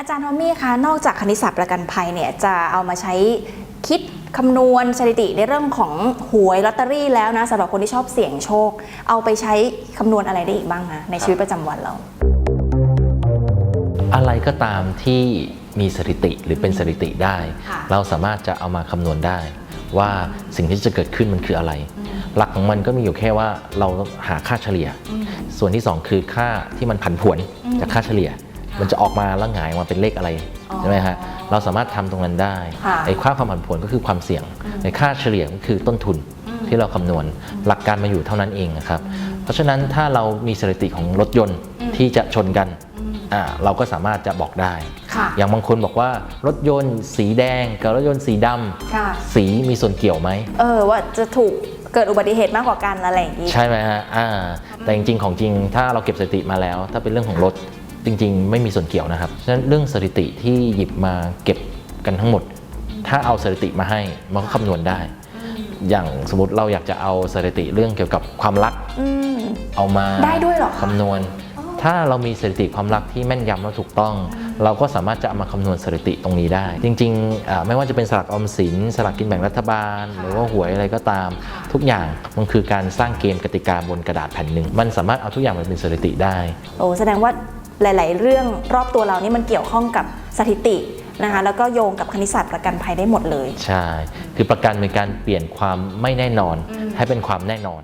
อาจารย์ทอมมี่คะนอกจากคณิตศาสตร์ประกันภัยเนี่ยจะเอามาใช้คิดคำนวณสถิติในเรื่องของหวยลอตเตอรี่แล้วนะสำหรับคนที่ชอบเสี่ยงโชค เอาไปใช้คำนวณอะไรได้อีกบ้างคะในชีวิตประจำวันเรา อะไรก็ตามที่มีสถิติหรือเป็นสถิติได้ ค่ะ เราสามารถจะเอามาคำนวณได้ ว่าสิ่งที่จะเกิดขึ้นมันคืออะไร หลักของมันก็มีอยู่แค่ว่าเราหาค่าเฉลี่ย ส่วนที่2คือค่าที่มันผันผวนจากค่าเฉลี่ย มันจะออกมาแล้วหงายออกมาเป็นเลขอะไรอ๋อใช่ไหมฮะเราสามารถทำตรงนั้นได้ค่ะไอ้ค่าความผันผวนก็คือความเสี่ยงในค่าเฉลี่ยก็คือต้นทุนที่เราคำนวณหลักการมาอยู่เท่านั้นเองนะครับเพราะฉะนั้นถ้าเรามีสถิติของรถยนต์ที่จะชนกันอ่าเราก็สามารถจะบอกได้ค่ะอย่างบางคนบอกว่ารถยนต์สีแดงกับรถยนต์สีดำค่ะสีมีส่วนเกี่ยวไหมเออว่าจะถูกเกิดอุบัติเหตุมากกว่ากันอะไรอย่างนี้ใช่ไหมฮะอ่าแต่จริงๆของจริงถ้าเราเก็บสถิติมาแล้ว ถ้าเป็นเรื่องของรถ จริง ๆ ไม่มีส่วนเกี่ยวนะครับฉะนั้นเรื่องสถิติที่หยิบมาเก็บกันทั้งหมด ถ้าเอาสถิติมาให้มันก็คำนวณได้ อย่างสมมติเราอยากจะเอาสถิติเรื่องเกี่ยวกับความรักอืม เอามาได้ด้วยเหรอคะคำนวณ ถ้าเรามีสถิติความรักที่แม่นยำและถูกต้อง เราก็สามารถจะเอามาคำนวณสถิติตรงนี้ได้ จริงๆอ่าไม่ว่าจะเป็นสลากออมสินสลากกินแบ่งรัฐบาล หรือว่าหวยอะไรก็ตาม ทุกอย่างมันคือการสร้างเกมกติกาบนกระดาษแผ่นหนึ่งมันสามารถเอาทุกอย่างมาเป็นสถิติได้ โอ้แสดงว่า หลาย ๆ เรื่องรอบตัวเรานี่มันเกี่ยวข้องกับสถิตินะคะแล้วก็โยงกับคณิตศาสตร์ประกันภัยได้หมดเลย ใช่ คือประกันเป็นการเปลี่ยนความไม่แน่นอนให้เป็นความแน่นอน